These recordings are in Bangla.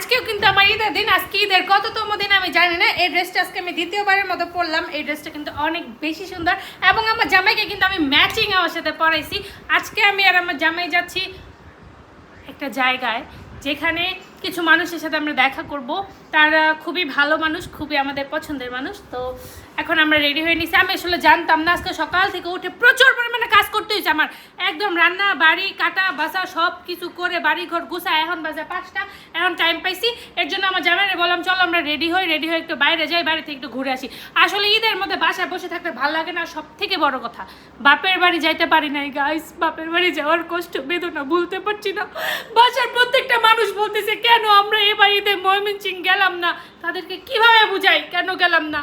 আজকেও কিন্তু আমার ঈদের দিন, আজকে ঈদের কততম দিন আমি জানি না। এই ড্রেসটা আজকে আমি দ্বিতীয়বারের মতো পরলাম। এই ড্রেসটা কিন্তু অনেক বেশি সুন্দর। এবং আমার জামাইকে কিন্তু আমি ম্যাচিং আমার সাথে পরাইছি। আজকে আমি আর আমার জামাই যাচ্ছি একটা জায়গায়, যেখানে কিছু মানুষের সাথে আমরা দেখা করব। তারা খুবই ভালো মানুষ, খুবই আমাদের পছন্দের মানুষ। তো এখন আমরা রেডি হয়ে নিছি। আমি আসলে জানতাম না, আজকে সকাল থেকে উঠে প্রচুর পরিমাণে কাজ করতে হয়েছে আমার। একদম রান্না, বাড়ি, কাটা বাসা সব কিছু করে বাড়ি ঘর গুছা এখন বাজে পাঁচটা, এখন টাইম পাইছি। এর জন্য আমার জামাইরে বললাম, চলো আমরা রেডি হই রেডি হয়ে একটু বাইরে যাই বাইরে থেকে একটু ঘুরে আসি। আসলে ঈদের মধ্যে বাসায় বসে থাকতে ভালো লাগে না সব থেকে বড় কথা। বাপের বাড়ি যাইতে পারি নাই গাইস বাপের বাড়ি যাওয়ার কষ্ট, বেদনা ভুলতে পারছি না। বাসার প্রত্যেকটা মানুষ বলতেছে, কেন আমরা এ বাড়িতে ময়মনসিং গেলাম না? তাদেরকে কীভাবে বুঝাই? কেন গেলাম না?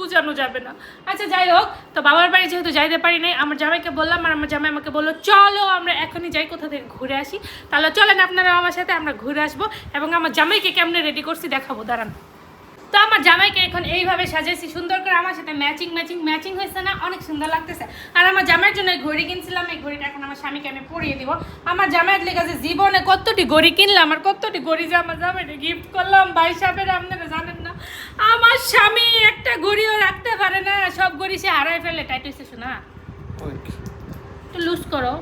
বোঝানো যাবে না। আচ্ছা যাই হোক, তো বাবার বাড়ি যেহেতু যাইতে পারি নাই, আমার জামাইকে বললাম আর আমার জামাই আমাকে বলল, চলো, আমরা এখনই যাই, কোথা থেকে ঘুরে আসি? তাহলে চলেন আপনারা আমার সাথে, আমরা ঘুরে আসব এবং আমার জামাইকে কেমনে রেডি করছি দেখাবো, দাঁড়ান। তো আমার জামাইকে এখন এইভাবে সাজাইছি, সুন্দর করে আমার সাথে ম্যাচিং ম্যাচিং ম্যাচিং হয়েছে না? অনেক সুন্দর লাগতেছে। আর আমার জামাইয়ের জন্য এই ঘড়ি কিনছিলাম, এই ঘড়িটা এখন আমার স্বামীকে আমি পরিয়ে দিব। আমার জামাইয়ের লেগে যে জীবনে কতটি ঘড়ি কিনলাম, আর কতটি ঘড়ি যে আমার জামাইটা গিফট করলাম, ভাই সাহেবের আপনারা জানেন আমার স্বামী একটা ঘড়িও রাখতে পারে না সব ঘড়ি সে হারায় ফেলে টাইট হয়েছে শোনা। একটু লুজ করো।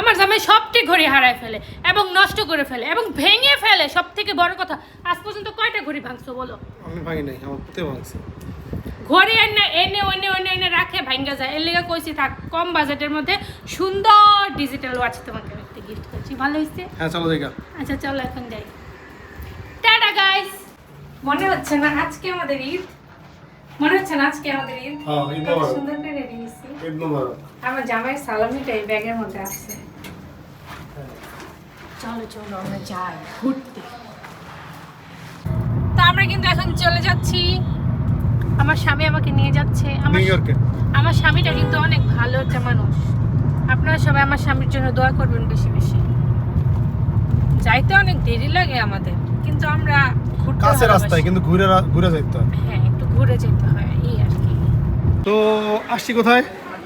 আমার জামাই সবটি ঘড়ি হারায় ফেলে এবং নষ্ট করে ফেলে এবং ভেঙে ফেলে সব থেকে বড় কথা আজ পর্যন্ত কয়টা ঘড়ি ভাঙছো বলো? আমি ভাঙি নাই আমার পুঁতে ভাঙছে। ঘড়ি এনে এনে এনে এনে এনে রাখে ভাঙ্গা যায়। এর লেগে কইছি থাক কম বাজেটের মধ্যে সুন্দর ডিজিটাল ওয়াচ তোমাকে একটা গিফট করছি। ভালো হয়েছে হ্যাঁ চলো দেখা। আচ্ছা চলো এখন যাই। মনে হচ্ছে না আজকে আমাদের ঈদ? মনে হচ্ছে না আজকে আমাদের ঈদ? হ্যাঁ, কত সুন্দর করে রেডি হয়েছি। আমার জামাইয়ের সালামিটা এই ব্যাগের মধ্যে আছে। চলো চলো আমরা যাই ঘুরতে। তো আমরা কিন্তু এখন চলে যাচ্ছি। আমার স্বামী আমাকে নিয়ে যাচ্ছে। আমার আমার স্বামীটা কিন্তু অনেক ভালো একটা মানুষ। আপনারা সবাই আমার স্বামীর জন্য দোয়া করবেন বেশি বেশি। যাইতে অনেক দেরি লাগে আমাদের। কিন্তু আমরা কাছে রাস্তায় কিন্তু ঘুরে ঘুরে যাইতে হয়। হ্যাঁ একটু ঘুরে যেতে হয় এই আর কি। তো আসছি কোথায়?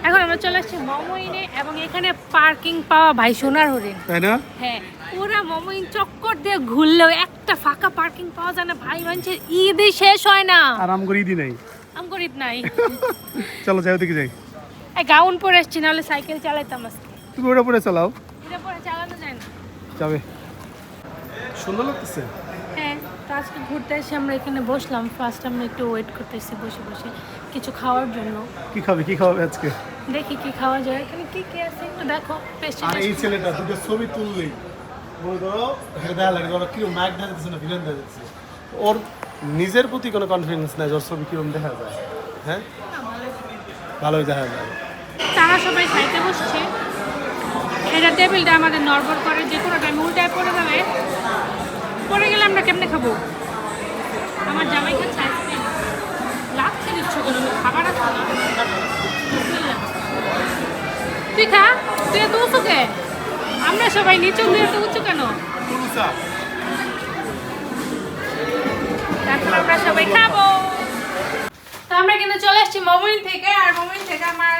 এখন আমরা চলে আসছি মমইনে এবং এখানে পার্কিং পাওয়া ভাই সোনার হরিণ। তাই না? হ্যাঁ পুরা মমইন চক্কর দিয়ে ঘুরলেও একটা ফাঁকা পার্কিং পাওয়া যায় না ভাই মানুষের ঈদই শেষ হয় না। আরাম করে ঈদই নাই। আম গরিব নাই। চলো যাই ওদিকে যাই। এই গাউন পরে আসছি নাহলে সাইকেল চালাইতাম আজকে। তুমি ওটা পরে চালাও। এটা পরে চালানো যায় না। যাবে। সুন্দর লাগতেছে। তো আজকে ঘুরতে এসে আমরা এখানে বসলাম। ফার্স্ট আমরা একটু ওয়েট করতেছি বসে বসে কিছু খাওয়ার জন্য। কি খাবে? কি খাবে আজকে? দেখি কি খাওয়া যায়। এখানে কি কি আছে একটু দেখো। পেস্ট্রি আর এই ছেলেটা দুটো ছবি তুললেই। বলে ধরো এটা দেখা লাগে ওরা কিরম ম্যাক দেখা না ভিলেন দেখা যাচ্ছে ওর নিজের প্রতি কোনো কনফিডেন্স নাই যে ওর ছবি কিরম দেখা যায়। হ্যাঁ? ভালোই দেখা যায়। তারা সবাই খাইতে বসছে। এটা টেবিলটা আমাদের নড়বড় করে যে কোনো টাইম উল্টায় পড়ে যাবে। পড়ে গেলে আমরা কেমনে খাব? আমার জামাই খাচ্ছে খাবার তুই খা, তুই আমরা সবাই নিচু তুই এত উঁচু কেন? তারপর আমরা সবাই খাব। তো আমরা কিন্তু চলে এসেছি মোমিন থেকে, আর মোমিন থেকে আমার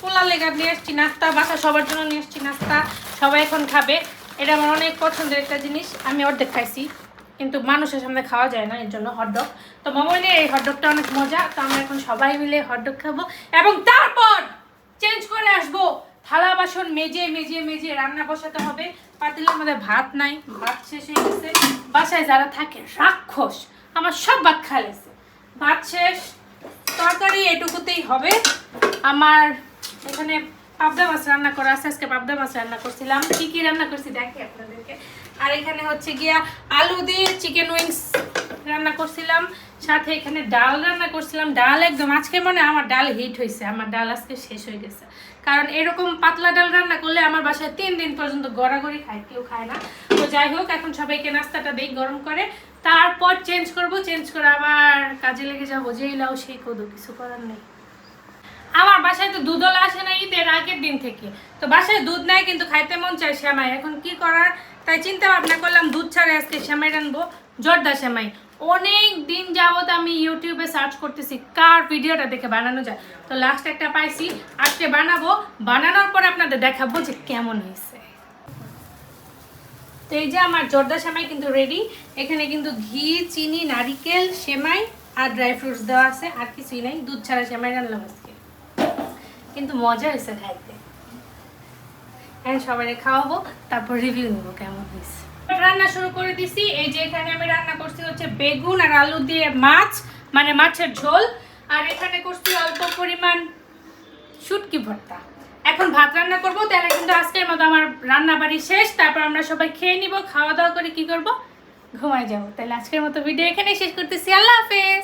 পোলা লেগা নিয়ে এসেছি নাস্তা বাসা সবার জন্য নিয়ে এসেছি নাস্তা। সবাই এখন খাবে। এটা আমার অনেক পছন্দের একটা জিনিস। আমি অর্ধেক খাইছি, কিন্তু মানুষের সামনে খাওয়া যায় না, এর জন্য হটডগ তো মোমিনের এই হটডগটা অনেক মজা, তো আমরা এখন সবাই মিলে হটডগ খাব। এবং তারপর চেঞ্জ করে আসব। থালা বাসন মেজে মেজে মেজে রান্না বসাতে হবে। পাতিলের মধ্যে ভাত নাই, ভাত শেষ হয়ে গেছে। বাসায় যারা থাকে, রাক্ষস, আমার সব ভাত খাইলেছে ভাত শেষ, তরকারি এটুকুতেই হবে। আমার এখানে পাবদা মাছ রান্না করা আছে, আজকে পাবদা মাছ রান্না করছিলাম। কি কি রান্না করছি দেখি আপনাদেরকে। আর এখানে হচ্ছে গিয়া আলু দিয়ে চিকেন উইংস রান্না করছিলাম, সাথে এখানে ডাল রান্না করছিলাম। ডাল একদম, আজকে মনে আমার ডাল হিট হয়েছে, আমার ডাল আজকে শেষ হয়ে গেছে। কারণ এরকম পাতলা ডাল রান্না করলে আমার বাসায় তিন দিন পর্যন্ত গড়াগড়ি খায়, কেউ খায় না। তো যাই হোক, এখন সবাইকে নাস্তাটা দেই গরম করে। তারপর চেঞ্জ করব চেঞ্জ করে আবার কাজে লেগে যাব, যেই লাও সেই কদু, কিছু করার নেই। আমার বাসায় তো দুধওয়ালা আসে না ঈদের আগের দিন থেকে। তো বাসায় দুধ নাই কিন্তু খাইতে মন চায় শ্যামাই এখন কি করার? তাই চিন্তা ভাবনা করলাম দুধ ছাড়া আজকে শ্যামাই রানবো জর্দা শ্যামাই অনেক দিন যাবত আমি ইউটিউবে সার্চ করতেছি কার ভিডিওটা দেখে বানানো যায়। তো লাস্ট একটা পাইছি, আজকে বানাবো। বানানোর পর আপনাদের দেখাবো যে কেমন হয়েছে। তো এই যে আমার জর্দা সেমাই কিন্তু রেডি এখানে কিন্তু ঘি, চিনি, নারিকেল, সেমাই আর ড্রাই ফ্রুটস দেওয়া আছে। আর কিছুই নাই। দুধ ছাড়া সেমাই রান্নাম আজকে। কিন্তু মজা হয়েছে খাইতে। এখন সবাই খাওয়াবো, তারপর রিভিউ নিব কেমন হয়েছে। রান্না শুরু করে দিছি, এই যে এখানে আমি রান্না করছি হচ্ছে বেগুন আর আলু দিয়ে মাছ মানে মাছের ঝোল। আর এখানে করছি অল্প পরিমাণ শুটকি ভর্তা। এখন ভাত রান্না করব, তাহলে কিন্তু আজকের মতো আমার রান্না বাড়ি শেষ। তারপর আমরা সবাই খেয়ে নিব, খাওয়া দাওয়া করে কি করব? ঘুমায় যাব। তাহলে আজকের মতো ভিডিও এখানেই শেষ করতেছি। আল্লাহ হাফেজ!